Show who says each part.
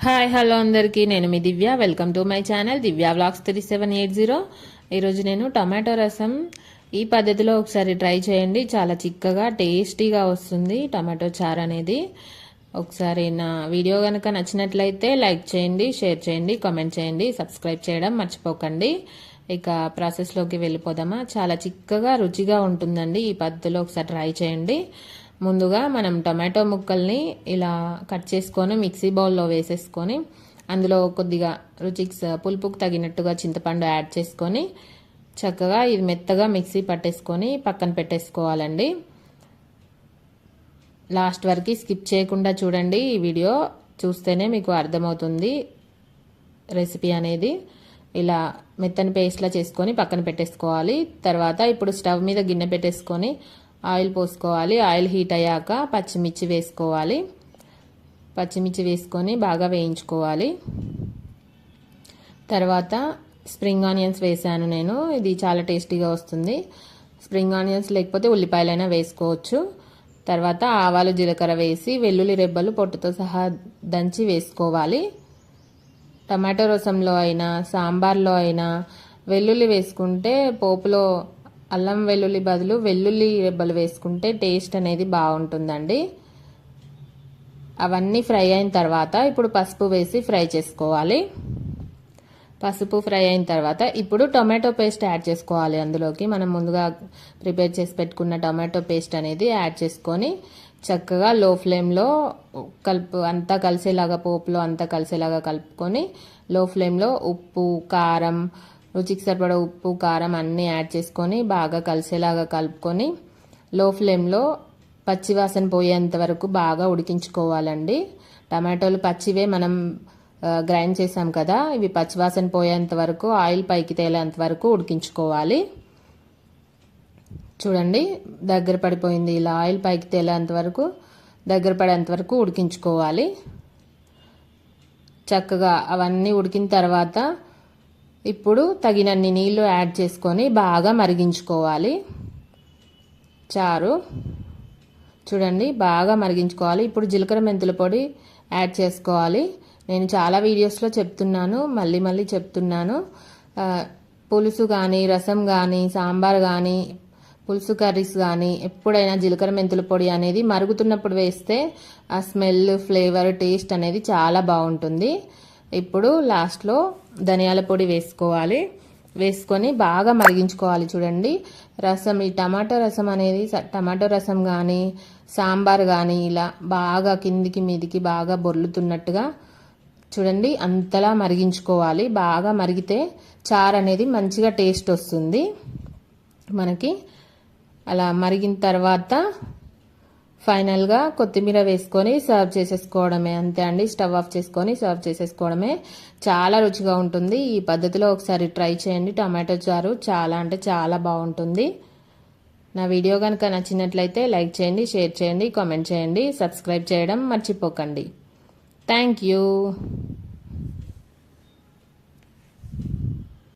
Speaker 1: Hi hello అందరికీ. నేను మీ Divya. Welcome to my channel Divya vlogs three seven eight zero. ఈరోజు నేను tomato రసం ఈ పద్ధతిలో ఒకసారి ట్రై చేయండి. చాలా చిక్కగా టేస్టీగా వస్తుంది టమాటో చారు అనేది. ఒకసారి నా వీడియో కనుక నచ్చినట్లయితే లైక్ చేయండి షేర్ చేయండి కామెంట్ చేయండి సబ్స్క్రైబ్ చేయడం మర్చిపోకండి. ఇక ప్రాసెస్లోకి వెళ్ళిపోదామా? చాలా చిక్కగా రుచిగా ఉంటుందండి. ఈ పద్ధతిలో ఒకసారి ట్రై చేయండి. ముందుగా మనం టమాటో ముక్కల్ని ఇలా కట్ చేసుకొని మిక్సీ బౌల్లో వేసేసుకొని అందులో కొద్దిగా రుచికి పులుపుకు తగినట్టుగా చింతపండు యాడ్ చేసుకొని చక్కగా ఇది మెత్తగా మిక్సీ పట్టేసుకొని పక్కన పెట్టేసుకోవాలండి. లాస్ట్ వరకు స్కిప్ చేయకుండా చూడండి ఈ వీడియో. చూస్తేనే మీకు అర్థమవుతుంది రెసిపీ అనేది. ఇలా మెత్తని పేస్ట్లా చేసుకొని పక్కన పెట్టేసుకోవాలి. తర్వాత ఇప్పుడు స్టవ్ మీద గిన్నె పెట్టేసుకొని ఆయిల్ పోసుకోవాలి. ఆయిల్ హీట్ అయ్యాక పచ్చిమిర్చి వేసుకోవాలి. పచ్చిమిర్చి వేసుకొని బాగా వేయించుకోవాలి. తర్వాత స్ప్రింగ్ ఆనియన్స్ వేసాను నేను. ఇది చాలా టేస్టీగా వస్తుంది. స్ప్రింగ్ ఆనియన్స్ లేకపోతే ఉల్లిపాయలైనా వేసుకోవచ్చు. తర్వాత ఆవాలు జీలకర్ర వేసి వెల్లుల్లి రెబ్బలు పొట్టుతో సహా దంచి వేసుకోవాలి. టమాటో రసంలో అయినా సాంబార్లో అయినా వెల్లుల్లి వేసుకుంటే పోపులో అల్లం వెల్లుల్లి బదులు వెల్లుల్లి రెబ్బలు వేసుకుంటే టేస్ట్ అనేది బాగుంటుందండి. అవన్నీ ఫ్రై అయిన తర్వాత ఇప్పుడు పసుపు వేసి ఫ్రై చేసుకోవాలి. పసుపు ఫ్రై అయిన తర్వాత ఇప్పుడు టొమాటో పేస్ట్ యాడ్ చేసుకోవాలి అందులోకి. మనం ముందుగా ప్రిపేర్ చేసి పెట్టుకున్న టొమాటో పేస్ట్ అనేది యాడ్ చేసుకొని చక్కగా లో ఫ్లేమ్లో కలుపు అంతా కలిసేలాగా పోపులో అంతా కలిసేలాగా కలుపుకొని లో ఫ్లేమ్లో ఉప్పు కారం రుచికి సరిపడ ఉప్పు కారం అన్నీ యాడ్ చేసుకొని బాగా కలిసేలాగా కలుపుకొని లో ఫ్లేమ్లో పచ్చివాసన పోయేంత వరకు బాగా ఉడికించుకోవాలండి. టమాటోలు పచ్చివే మనం గ్రైండ్ చేసాం కదా ఇవి పచ్చివాసన పోయేంత వరకు ఆయిల్ పైకి తేలేంత వరకు ఉడికించుకోవాలి. చూడండి దగ్గర పడిపోయింది. ఇలా ఆయిల్ పైకి తేలేంత వరకు దగ్గర పడేంత వరకు ఉడికించుకోవాలి. చక్కగా అవన్నీ ఉడికిన తర్వాత ఇప్పుడు తగినన్ని నీళ్ళు యాడ్ చేసుకొని బాగా మరిగించుకోవాలి. చారు. చూడండి బాగా మరిగించుకోవాలి. ఇప్పుడు జీలకర్ర మెంతుల పొడి యాడ్ చేసుకోవాలి. నేను చాలా వీడియోస్లో చెప్తున్నాను మళ్ళీ మళ్ళీ చెప్తున్నాను. పులుసు కానీ రసం కానీ సాంబార్ కానీ పులుసు కర్రీస్ కానీ ఎప్పుడైనా జీలకర్ర మెంతుల పొడి అనేది మరుగుతున్నప్పుడు వేస్తే ఆ స్మెల్ ఫ్లేవర్ టేస్ట్ అనేది చాలా బాగుంటుంది. ఇప్పుడు లాస్ట్లో ధనియాల పొడి వేసుకోవాలి. వేసుకొని బాగా మరిగించుకోవాలి చూడండి. రసం ఈ టమాటో రసం అనేది టమాటో రసం కానీ సాంబార్ కానీ ఇలా బాగా కిందికి మీదికి బాగా బొర్లుతున్నట్టుగా చూడండి. అంతలా మరిగించుకోవాలి. బాగా మరిగితే చారు అనేది మంచిగా టేస్ట్ వస్తుంది. మనకి అలా మరిగిన తర్వాత ఫైనల్గా కొత్తిమీర వేసుకొని సర్వ్ చేసేసుకోవడమే. అంతే అండి స్టవ్ ఆఫ్ చేసుకొని సర్వ్ చేసేసుకోవడమే. చాలా రుచిగా ఉంటుంది. ఈ పద్ధతిలో ఒకసారి ట్రై చేయండి. టమాటో చారు చాలా అంటే చాలా బాగుంటుంది. నా వీడియో కనుక నచ్చినట్లయితే లైక్ చేయండి షేర్ చేయండి కామెంట్ చేయండి సబ్స్క్రైబ్ చేయడం మర్చిపోకండి. Thank you.